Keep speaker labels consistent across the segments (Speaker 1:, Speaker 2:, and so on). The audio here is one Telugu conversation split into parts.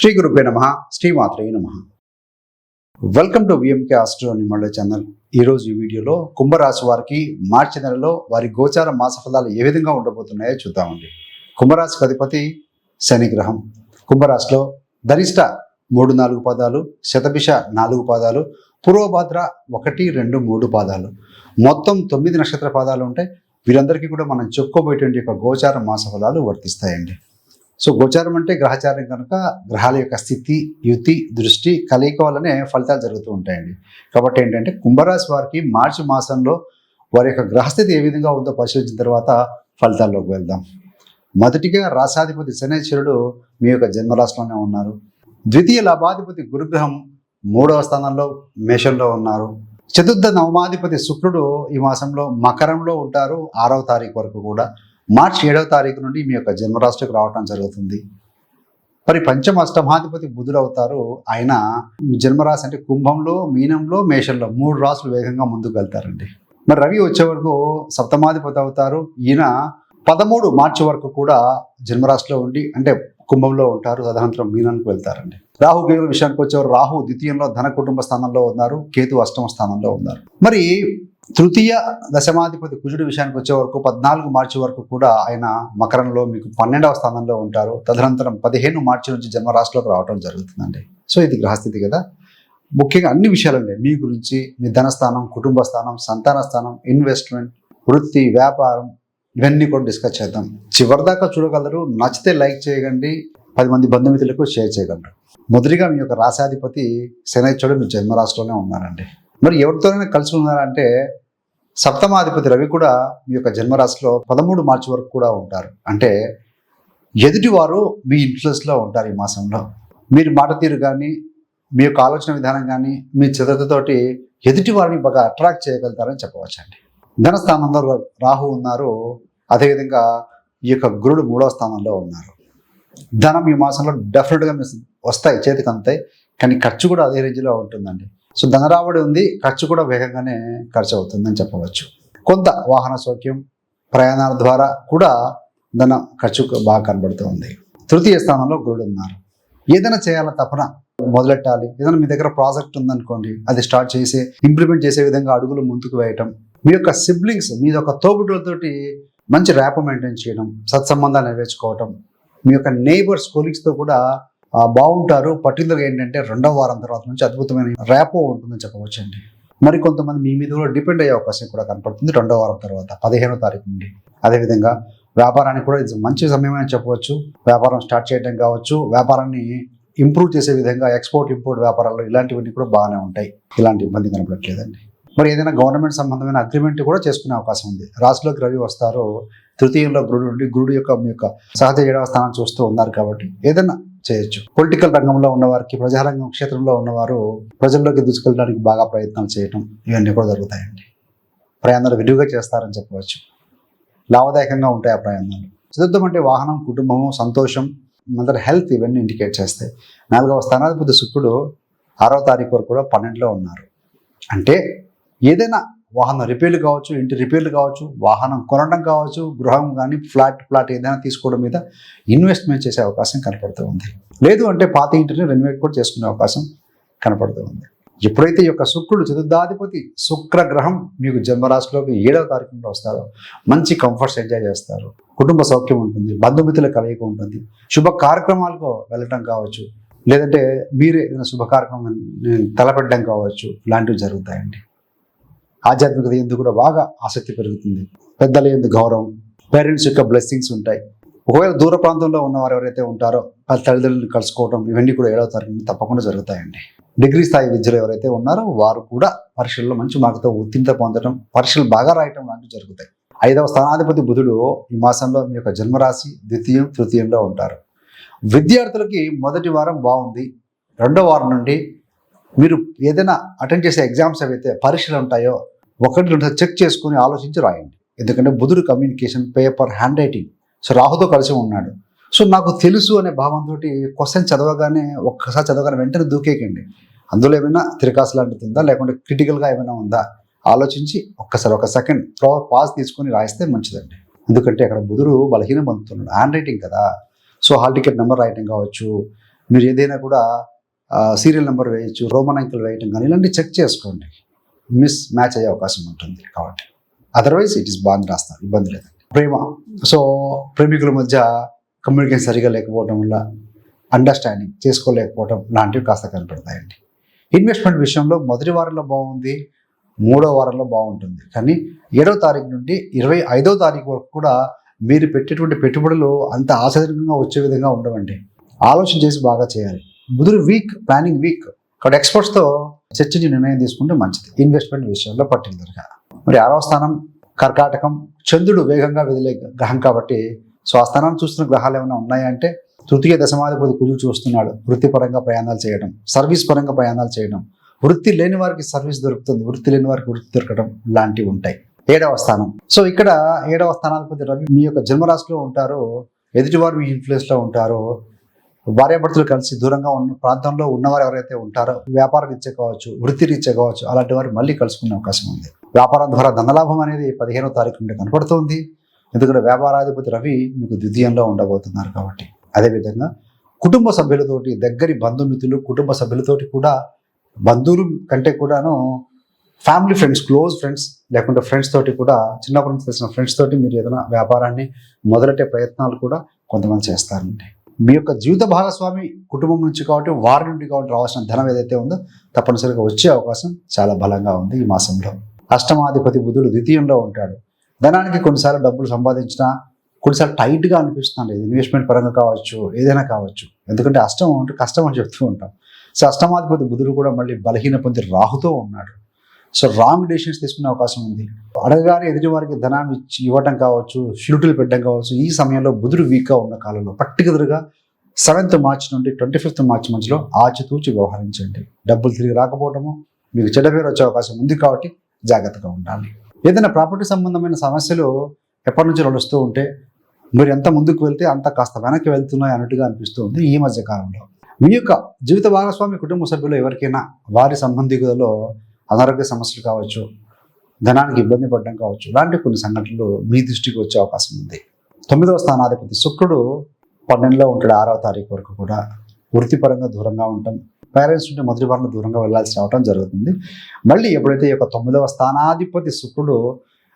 Speaker 1: శ్రీ గురుపే నమ శ్రీమాత్రే నమ. వెల్కమ్ టు విఎంకే ఆస్ట్రో నిమళ్ళ ఛానల్ ఈరోజు ఈ వీడియోలో కుంభరాశి వారికి మార్చి నెలలో వారి గోచార మాస ఫలాలు ఏ విధంగా ఉండబోతున్నాయో చూద్దామండి. కుంభరాశికి అధిపతి శని గ్రహం. కుంభరాశిలో ధనిష్ట మూడు నాలుగు పాదాలు శతభిష నాలుగు పాదాలు పూర్వభాద్ర ఒకటి రెండు మూడు పాదాలు. మొత్తం తొమ్మిది నక్షత్ర పాదాలు ఉంటాయి వీరందరికీ కూడా మనం చెప్పుకోబోయేటువంటి యొక్క గోచార మాస ఫలాలు వర్తిస్తాయండి. సో గోచారం అంటే గ్రహచారం కనుక గ్రహాల యొక్క స్థితి యుతి దృష్టి కలయిక వల్లనే ఫలితాలు జరుగుతూ ఉంటాయండి. కాబట్టి ఏంటంటే కుంభరాశి వారికి మార్చి మాసంలో వారి యొక్క గ్రహస్థితి ఏ విధంగా ఉందో పరిశీలించిన తర్వాత ఫలితాల్లోకి వెళ్దాం. మొదటిగా రాసాధిపతి శనేశ్వరుడు మీ యొక్క జన్మరాశిలోనే ఉన్నారు. ద్వితీయ లాభాధిపతి గురుగ్రహం మూడవ స్థానంలో మేషంలో ఉన్నారు. చతుర్థ నవమాధిపతి శుక్రుడు ఈ మాసంలో మకరంలో ఉంటారు ఆరవ తారీఖు వరకు కూడా. మార్చి ఏడవ తారీఖు నుండి మీ యొక్క జన్మరాశికి రావటం జరుగుతుంది. మరి పంచమ అష్టమాధిపతి బుధుడు అవుతారు. ఆయన జన్మరాశి అంటే కుంభంలో మీనంలో మేషంలో మూడు రాసులు వేగంగా ముందుకు వెళ్తారండి. మరి రవి వచ్చే వరకు సప్తమాధిపతి అవుతారు. ఈయన పదమూడు మార్చి వరకు కూడా జన్మరాశిలో ఉండి అంటే కుంభంలో ఉంటారు. తదనంతరం మీనానికి వెళ్తారండి. రాహు కేతుల విషయానికి వచ్చేవారు. రాహు ద్వితీయంలో ధన కుటుంబ స్థానంలో ఉన్నారు. కేతు అష్టమ స్థానంలో ఉన్నారు. మరి తృతీయ దశమాధిపతి కుజుడి విషయానికి వచ్చే వరకు పద్నాలుగు మార్చి వరకు కూడా ఆయన మకరంలో మీకు పన్నెండవ స్థానంలో ఉంటారు. తదనంతరం పదిహేను మార్చి నుంచి జన్మరాశిలోకి రావడం జరుగుతుందండి. సో ఇది గ్రహస్థితి కదా. ముఖ్యంగా అన్ని విషయాలండి. మీ గురించి మీ ధనస్థానం కుటుంబ స్థానం సంతాన స్థానం ఇన్వెస్ట్మెంట్ వృత్తి వ్యాపారం ఇవన్నీ కూడా డిస్కస్ చేద్దాం. చివరిదాకా చూడగలరు. నచ్చితే లైక్ చేయగండి. పది మంది బంధుమిత్రులకు షేర్ చేయగలరు. మొదటిగా మీ యొక్క రాశాధిపతి శనైశ్వరుడు మీ జన్మరాశిలోనే ఉన్నారండి. మరి ఎవరితోనైనా కలిసి ఉన్నారంటే సప్తమాధిపతి రవి కూడా మీ యొక్క జన్మరాశిలో పదమూడు మార్చి వరకు కూడా ఉంటారు. అంటే ఎదుటివారు మీ ఇన్ఫ్లుయెన్స్లో ఉంటారు ఈ మాసంలో. మీరు మాట తీరు కానీ మీ యొక్క ఆలోచన విధానం కానీ మీ చిత్రతతోటి ఎదుటి వారిని బాగా అట్రాక్ట్ చేయగలుగుతారని చెప్పవచ్చండి. ధనస్థానంలో రాహు ఉన్నారు. అదేవిధంగా ఈ యొక్క గురుడు మూడవ స్థానంలో ఉన్నారు. ధనం ఈ మాసంలో డెఫినెట్గా మీ వస్తాయి చేతికి అంతాయి. కానీ ఖర్చు కూడా అదే రేంజ్లో ఉంటుందండి. సో ధనరాబడి ఉంది ఖర్చు కూడా వేగంగానే ఖర్చు అవుతుందని చెప్పవచ్చు. కొంత వాహన సౌఖ్యం ప్రయాణాల ద్వారా కూడా ధన ఖర్చు బాగా కనబడుతూ ఉంది తృతీయ స్థానంలో గురుడు ఉన్నారు. ఏదైనా చేయాల తపన మొదలెట్టాలి. ఏదైనా మీ దగ్గర ప్రాజెక్ట్ ఉందనుకోండి అది స్టార్ట్ చేసి ఇంప్లిమెంట్ చేసే విధంగా అడుగులు ముందుకు వేయటం మీ యొక్క సిబ్లింగ్స్ మీ యొక్క తోబుట్టులతోటి మంచి ర్యాప్ మెయింటైన్ చేయడం సత్సంబంధాలు నెరవేర్చుకోవటం మీ యొక్క నేబర్స్ కొలీగ్స్తో కూడా బాగుంటారు. పర్టికులర్గా ఏంటంటే రెండవ వారం తర్వాత నుంచి అద్భుతమైన ర్యాపో ఉంటుందని చెప్పవచ్చండి. మరి కొంతమంది మీ మీద కూడా డిపెండ్ అయ్యే అవకాశం కూడా కనపడుతుంది రెండవ వారం తర్వాత పదిహేనో తారీఖు నుండి. అదేవిధంగా వ్యాపారానికి కూడా ఇది మంచి సమయం అని చెప్పవచ్చు. వ్యాపారం స్టార్ట్ చేయడం కావచ్చు. వ్యాపారాన్ని ఇంప్రూవ్ చేసే విధంగా ఎక్స్పోర్ట్ ఇంపోర్ట్ వ్యాపారాలు ఇలాంటివన్నీ కూడా బాగానే ఉంటాయి. ఇలాంటి ఇబ్బంది కనపడట్లేదండి. మరి ఏదైనా గవర్నమెంట్ సంబంధమైన అగ్రిమెంట్ కూడా చేసుకునే అవకాశం ఉంది. రాశిలోకి రవి వస్తారు తృతీయంలో గురుడు ఉండి గురుడు యొక్క మీ యొక్క సహజ ఏడవ స్థానం చూస్తూ ఉన్నారు కాబట్టి ఏదైనా చేయొచ్చు. పొలిటికల్ రంగంలో ఉన్నవారికి ప్రజారంగం క్షేత్రంలో ఉన్నవారు ప్రజల్లోకి దూసుకెళ్ళడానికి బాగా ప్రయత్నాలు చేయటం ఇవన్నీ కూడా జరుగుతాయండి. ప్రయాణాలు విరివిగా చేస్తారని చెప్పవచ్చు. లాభదాయకంగా ఉంటాయి ఆ ప్రయాణాలు. చతుర్థం అంటే వాహనం కుటుంబము సంతోషం మదర్ హెల్త్ ఇవన్నీ ఇండికేట్ చేస్తాయి. నాలుగవ స్థానాధిపతి శుక్రుడు ఆరో తారీఖు వరకు కూడా పన్నెండులో ఉన్నారు. అంటే ఏదైనా వాహనం రిపేర్లు కావచ్చు ఇంటి రిపేర్లు కావచ్చు వాహనం కొనడం కావచ్చు గృహం కానీ ఫ్లాట్ ఫ్లాట్ ఏదైనా తీసుకోవడం మీద ఇన్వెస్ట్మెంట్ చేసే అవకాశం కనపడుతూ ఉంది. లేదు అంటే పాత ఇంటిని రెనోవేట్ కూడా చేసుకునే అవకాశం కనపడుతూ ఉంది. ఎప్పుడైతే ఈ యొక్క శుక్రుడు చతుర్థాధిపతి శుక్ర గ్రహం మీకు జన్మరాశిలోకి ఏడవ తారీఖులో వస్తారో మంచి కంఫర్ట్స్ ఎంజాయ్ చేస్తారు. కుటుంబ సౌఖ్యం ఉంటుంది బంధుమిత్రుల కలయిక ఉంటుంది శుభ కార్యక్రమాలకు వెళ్ళటం కావచ్చు లేదంటే మీరే ఏదైనా శుభ కార్యక్రమం తలపెట్టడం కావచ్చు ఇలాంటివి జరుగుతాయండి. ఆధ్యాత్మికత ఎందుకు కూడా బాగా ఆసక్తి పెరుగుతుంది. పెద్దల ఎందు గౌరవం పేరెంట్స్ యొక్క బ్లెస్సింగ్స్ ఉంటాయి. ఒకవేళ దూర ప్రాంతంలో ఉన్నవారు ఎవరైతే ఉంటారో వాళ్ళ తల్లిదండ్రులను కలుసుకోవడం ఇవన్నీ కూడా ఏడవ తరగతి తప్పకుండా జరుగుతాయండి. డిగ్రీ స్థాయి విద్యలో ఎవరైతే ఉన్నారో వారు కూడా పరీక్షల్లో మంచి మార్కుతో ఉత్తీర్ణత పొందడం పరీక్షలు బాగా రాయటం లాంటివి జరుగుతాయి. ఐదవ స్థానాధిపతి బుధుడు ఈ మాసంలో మీ యొక్క జన్మరాశి ద్వితీయం తృతీయంలో ఉంటారు. విద్యార్థులకి మొదటి వారం బాగుంది. రెండో వారం నుండి మీరు ఏదైనా అటెండ్ చేసే ఎగ్జామ్స్ ఏవైతే పరీక్షలు ఉంటాయో ఒకటి రెండు చెక్ చేసుకుని ఆలోచించి రాయండి. ఎందుకంటే బుధుడు communication paper handwriting so రాహుతో కలిసి ఉన్నాడు. సో నాకు తెలుసు అనే భావంతో క్వశ్చన్ చదవగానే ఒక్కసారి చదవగానే వెంటనే దూకేకండి అందులో ఏమైనా తిరకాసు లాంటిది ఉందా? లేకుంటే క్రిటికల్గా ఏమైనా ఉందా? ఆలోచించి ఒక్కసారి ఒక సెకండ్ పాస్ తీసుకొని రాయిస్తే మంచిదండి. ఎందుకంటే అక్కడ బుధుడు బలహీనం పొందుతున్నాడు హ్యాండ్ రైటింగ్ కదా. సో హాల్ టికెట్ నెంబర్ రాయటం కావచ్చు. మీరు ఏదైనా కూడా సీరియల్ నెంబర్ వేయచ్చు రోమన్ అంకెల్ వేయటం కానీ ఇలాంటివి చెక్ చేసుకోండి. మిస్ మ్యాచ్ అయ్యే అవకాశం ఉంటుంది కాబట్టి. అదర్వైజ్ ఇట్ ఇస్ బాగా రాస్తారు ఇబ్బంది లేదండి. ప్రేమ. సో ప్రేమికుల మధ్య కమ్యూనికేషన్ సరిగా లేకపోవడం వల్ల అండర్స్టాండింగ్ చేసుకోలేకపోవడం లాంటివి కాస్త కనపడతాయండి. ఇన్వెస్ట్మెంట్ విషయంలో మొదటి వారంలో బాగుంది మూడో వారంలో బాగుంటుంది. కానీ ఏడవ తారీఖు నుండి ఇరవై ఐదో తారీఖు వరకు కూడా మీరు పెట్టేటువంటి పెట్టుబడులు అంత ఆశాజనకంగా వచ్చే విధంగా ఉండవండి. ఆలోచన చేసి బాగా చేయాలి. ముదురు వీక్ ప్లానింగ్ వీక్ కాబట్టి ఎక్స్పర్ట్స్తో చర్చించి నిర్ణయం తీసుకుంటే మంచిది. ఇన్వెస్ట్మెంట్ విషయంలో పర్టికులర్గా. మరి ఆరవ స్థానం కర్కాటకం చంద్రుడు వేగంగా వెదిలే గ్రహం కాబట్టి సో ఆ స్థానం చూస్తున్న గ్రహాలు ఏమైనా ఉన్నాయంటే తృతీయ దశమాధిపతి కుజుడు చూస్తున్నాడు. వృత్తిపరంగా ప్రయాణాలు చేయడం సర్వీస్ పరంగా ప్రయాణాలు చేయడం. వృత్తి లేని వారికి సర్వీస్ దొరుకుతుంది. వృత్తి లేని వారికి వృత్తి దొరకడం లాంటివి ఉంటాయి. ఏడవ స్థానం. సో ఇక్కడ ఏడవ స్థానాధిపతి రవి మీ యొక్క జన్మరాశిలో ఉంటారు. ఎదుటివారు మీ ఇన్ఫ్లుయెన్స్లో ఉంటారు. భార్యాభర్తలు కలిసి దూరంగా ఉన్న ప్రాంతంలో ఉన్నవారు ఎవరైతే ఉంటారో వ్యాపార రీత్యా కావచ్చు వృత్తి రీత్యా కావచ్చు అలాంటి వారు మళ్ళీ కలుసుకునే అవకాశం ఉంది. వ్యాపారం ద్వారా ధనలాభం అనేది పదిహేనో తారీఖు నుండి కనపడుతుంది. ఎందుకంటే వ్యాపారాధిపతి రవి మీకు ద్వితీయంలో ఉండబోతున్నారు కాబట్టి. అదేవిధంగా కుటుంబ సభ్యులతోటి దగ్గరి బంధుమిత్రులు కుటుంబ సభ్యులతోటి కూడా బంధువులు కంటే కూడాను ఫ్యామిలీ ఫ్రెండ్స్ క్లోజ్ ఫ్రెండ్స్ లేకుంటే ఫ్రెండ్స్ తోటి కూడా చిన్నప్పటి నుంచి తెలిసిన ఫ్రెండ్స్ తోటి మీరు ఏదైనా వ్యాపారాన్ని మొదలెట్టే ప్రయత్నాలు కూడా కొంతమంది చేస్తారండి. మీ యొక్క జీవిత భాగస్వామి కుటుంబం నుంచి కాబట్టి వారి నుండి కాబట్టి రావాల్సిన ధనం ఏదైతే ఉందో తప్పనిసరిగా వచ్చే అవకాశం చాలా బలంగా ఉంది ఈ మాసంలో. అష్టమాధిపతి బుధుడు ద్వితీయంలో ఉంటాడు. ధనానికి కొన్నిసార్లు డబ్బులు సంపాదించినా కొన్నిసార్లు టైట్గా అనిపిస్తుంది ఇన్వెస్ట్మెంట్ పరంగా కావచ్చు ఏదైనా కావచ్చు. ఎందుకంటే అష్టం అంటే కష్టం అని చెప్తూ ఉంటాం. సో అష్టమాధిపతి బుధుడు కూడా మళ్ళీ బలహీన పొంది రాహుతో ఉన్నాడు. సో రాంగ్ డెసిషన్స్ తీసుకునే అవకాశం ఉంది. అడగగానే ఎదుటివారికి ధనాన్ని ఇచ్చి ఇవ్వటం కావచ్చు షూటులు పెట్టడం కావచ్చు ఈ సమయంలో బుధుడు వీక్గా ఉన్న కాలంలో పర్టికులర్గా సెవెంత్ మార్చ్ నుండి ట్వంటీ ఫిఫ్త్ మార్చ్ మధ్యలో ఆచితూచి వ్యవహరించండి. డబ్బులు తిరిగి రాకపోవడము మీకు చెడ్డ పేరు వచ్చే అవకాశం ఉంది కాబట్టి జాగ్రత్తగా ఉండాలి. ఏదైనా ప్రాపర్టీ సంబంధమైన సమస్యలు ఎప్పటి నుంచి నడుస్తూ ఉంటే మీరు ఎంత ముందుకు వెళ్తే అంత కాస్త వెనక్కి వెళ్తున్నాయి అన్నట్టుగా అనిపిస్తూ ఉంది ఈ మధ్య కాలంలో. మీ యొక్క జీవిత భాగస్వామి కుటుంబ సభ్యులు ఎవరికైనా వారి సంబంధికులలో అనారోగ్య సమస్యలు కావచ్చు ధనానికి ఇబ్బంది పడడం కావచ్చు ఇలాంటి కొన్ని సంఘటనలు మీ దృష్టికి వచ్చే అవకాశం ఉంది. తొమ్మిదవ స్థానాధిపతి శుక్రుడు పన్నెండులో ఉంటాడు ఆరవ తారీఖు వరకు కూడా. వృత్తిపరంగా దూరంగా ఉంటాం. పేరెంట్స్ ఉంటే మొదటి వారంలో దూరంగా వెళ్ళాల్సి రావడం జరుగుతుంది. మళ్ళీ ఎప్పుడైతే ఈ యొక్క తొమ్మిదవ స్థానాధిపతి శుక్రుడు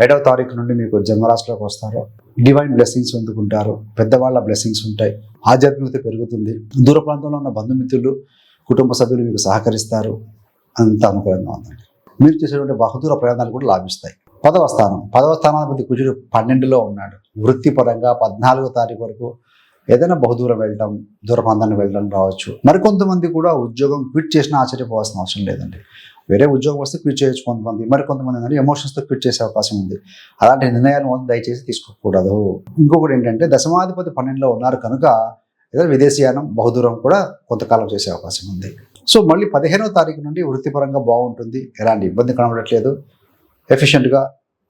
Speaker 1: ఏడవ తారీఖు నుండి మీకు జన్మరాశిలోకి వస్తారో డివైన్ బ్లెస్సింగ్స్ అందుకుంటారు. పెద్దవాళ్ళ బ్లెస్సింగ్స్ ఉంటాయి. ఆధ్యాత్మికత పెరుగుతుంది. దూర ప్రాంతంలో ఉన్న బంధుమిత్రులు కుటుంబ సభ్యులు మీకు సహకరిస్తారు. అంత అనుకూలంగా ఉందండి మీరు చేసేటువంటి బహుదూర ప్రయాణాలు కూడా లాభిస్తాయి. పదవ స్థానం. పదవ స్థానాధిపతి కుజుడు పన్నెండులో ఉన్నాడు. వృత్తిపరంగా పద్నాలుగో తారీఖు వరకు ఏదైనా బహుదూరం వెళ్ళడం దూరప్రాంతానికి వెళ్ళడం రావచ్చు. మరికొంతమంది కూడా ఉద్యోగం క్విట్ చేసినా ఆశ్చర్యపోవాల్సిన అవసరం లేదండి. వేరే ఉద్యోగం వస్తే క్విట్ చేయొచ్చు కొంతమంది. మరి కొంతమంది ఏంటంటే ఎమోషన్స్తో క్విట్ చేసే అవకాశం ఉంది. అలాంటి నిర్ణయాలు దయచేసి తీసుకోకూడదు. ఇంకొకటి ఏంటంటే దశమాధిపతి పన్నెండులో ఉన్నారు కనుక ఏదైనా విదేశీయానం బహుదూరం కూడా కొంతకాలం చేసే అవకాశం ఉంది. సో మళ్ళీ పదిహేనవ తారీఖు నుండి వృత్తిపరంగా బాగుంటుంది. ఎలాంటి ఇబ్బంది కనబడట్లేదు. ఎఫిషియెంట్గా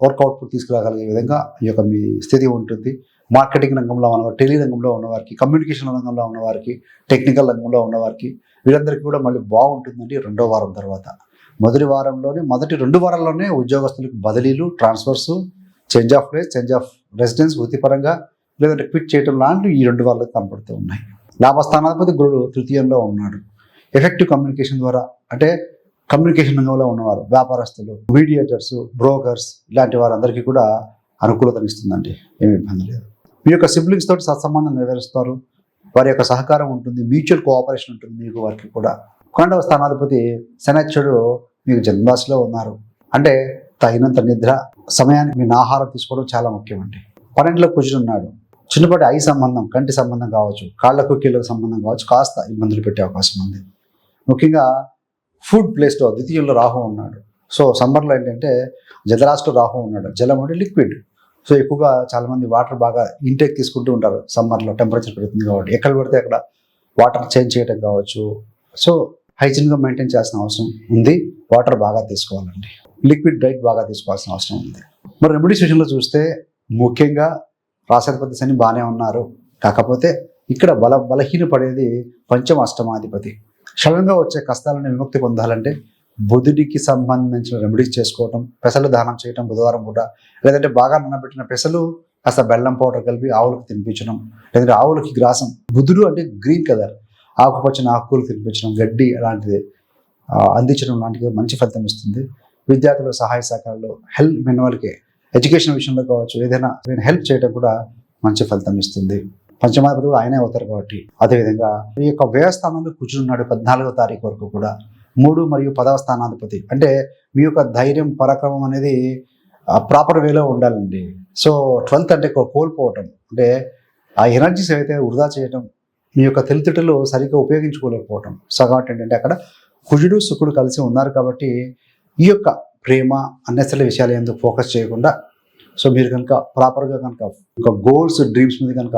Speaker 1: వర్క్ అవుట్పుట్ తీసుకురాగలిగే విధంగా ఈ యొక్క మీ స్థితి ఉంటుంది. మార్కెటింగ్ రంగంలో ఉన్నవారు టెలి రంగంలో ఉన్నవారికి కమ్యూనికేషన్ రంగంలో ఉన్నవారికి టెక్నికల్ రంగంలో ఉన్నవారికి వీరందరికీ కూడా మళ్ళీ బాగుంటుందండి రెండో వారం తర్వాత. మొదటి వారంలోనే మొదటి రెండు వారాల్లోనే ఉద్యోగస్తులకు బదిలీలు transfers change of place change of residence వృత్తిపరంగా లేదంటే క్విట్ చేయడం లాంటివి ఈ రెండు వారాలకు కనపడుతూ ఉన్నాయి. లాభస్థానాధిపతి గురుడు తృతీయంలో ఉన్నాడు. ఎఫెక్టివ్ కమ్యూనికేషన్ ద్వారా అంటే కమ్యూనికేషన్ రంగంలో ఉన్నవారు వ్యాపారస్తులు మీడియేటర్స్ బ్రోకర్స్ ఇలాంటి వారందరికీ కూడా అనుకూలతనిస్తుందండి ఏమి ఇబ్బంది లేదు. మీ యొక్క సిబ్లింగ్స్ తోటి సత్సంబంధం నెరవేరుస్తారు. వారి యొక్క సహకారం ఉంటుంది మ్యూచువల్ కోఆపరేషన్ ఉంటుంది మీకు వారికి కూడా. కొండవ స్థానాధిపతి శనచ్చుడు మీకు జన్మరాశిలో ఉన్నారు. అంటే తగినంత నిద్ర సమయానికి మీ ఆహారం తీసుకోవడం చాలా ముఖ్యమండి. పన్నెండులో కూర్చుని ఉన్నాడు. చిన్నపాటి ఐ సంబంధం కంటి సంబంధం కావచ్చు కాళ్ళకు కీళ్ళకు సంబంధం కావచ్చు కాస్త ఇబ్బందులు పెట్టే అవకాశం ఉంది. ముఖ్యంగా ఫుడ్ ప్లేస్లో ద్వితీయంలో రాహు ఉన్నాడు. సో సమ్మర్లో ఏంటంటే జలరాశిలో రాహు ఉన్నాడు. జలం అంటే లిక్విడ్. సో ఎక్కువగా చాలామంది వాటర్ బాగా ఇంటేక్ తీసుకుంటూ ఉంటారు సమ్మర్లో టెంపరేచర్ పెరుగుతుంది కాబట్టి. ఎక్కడ పడితే అక్కడ వాటర్ చేంజ్ చేయడం కావచ్చు. సో హైజీన్గా మెయింటైన్ చేయాల్సిన అవసరం ఉంది. వాటర్ బాగా తీసుకోవాలండి. లిక్విడ్ డైట్ బాగా తీసుకోవాల్సిన అవసరం ఉంది. మరి రెమెడీస్ విషయంలో చూస్తే ముఖ్యంగా రాసాధిపతి శని బాగానే ఉన్నారు. కాకపోతే ఇక్కడ బల బలహీన పడేది పంచమ అష్టమాధిపతి క్షణంగా వచ్చే కష్టాలను విముక్తి పొందాలంటే బుధుడికి సంబంధించిన రెమెడీస్ చేసుకోవటం పెసలు దానం చేయటం బుధవారం పూట. లేదంటే బాగా నానబెట్టిన పెసలు కాస్త బెల్లం పౌడర్ కలిపి ఆవులకు తినిపించడం లేదంటే ఆవులకి గ్రాసం. బుధుడు అంటే గ్రీన్ కలర్ ఆకుపచ్చని ఆకులు తినిపించడం గడ్డి అలాంటిది. అందించడం లాంటిది మంచి ఫలితం ఇస్తుంది. విద్యార్థుల సహాయ శాఖల్లో హెల్ప్ మెయిన్ వాళ్ళకి. ఎడ్యుకేషన్ విషయంలో కావచ్చు ఏదైనా హెల్ప్ చేయడం కూడా మంచి ఫలితం ఇస్తుంది. పంచమాధిపతులు ఆయనే అవుతారు కాబట్టి అదేవిధంగా ఈ యొక్క వ్యయస్థానంలో కూర్చున్నాడు పద్నాలుగో తారీఖు వరకు కూడా. మూడు మరియు పదవ స్థానాధిపతి. అంటే మీ యొక్క ధైర్యం పరాక్రమం అనేది ప్రాపర్ వేలో ఉండాలండి. సో ట్వెల్త్ అంటే కోల్పోవటం. అంటే ఆ ఎనర్జీస్ ఏవైతే వృధా చేయటం మీ యొక్క తెలితిటలు సరిగ్గా ఉపయోగించుకోలేకపోవటం. సో కాబట్టి ఏంటంటే అక్కడ కుజుడు శుకుడు కలిసి ఉన్నారు కాబట్టి ఈ యొక్క ప్రేమ అన్నెసరి విషయాలు ఎందుకు ఫోకస్ చేయకుండా సో మీరు కనుక ప్రాపర్గా కనుక ఒక గోల్స్ డ్రీమ్స్ మీద కనుక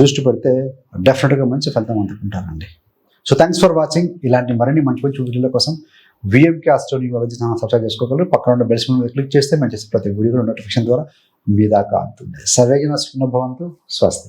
Speaker 1: దృష్టి పెడితే డెఫినెట్గా మంచి ఫలితం అందుకుంటారండి. సో థ్యాంక్స్ ఫర్ వాచింగ్ ఇలాంటి మరిన్ని మంచి మంచి వీడియోల కోసం విఎంకే ఆస్ట్రోనియాలజీ ఛానల్ సబ్స్క్రైబ్ చేసుకోగలరు. పక్కన ఉన్న బెల్స్ మీద క్లిక్ చేస్తే మేము చేసే ప్రతి వీడియో నోటిఫికేషన్ ద్వారా మీ దాకా అందుతుంది. సర్వేజన సుఖభవంతు స్వస్తి.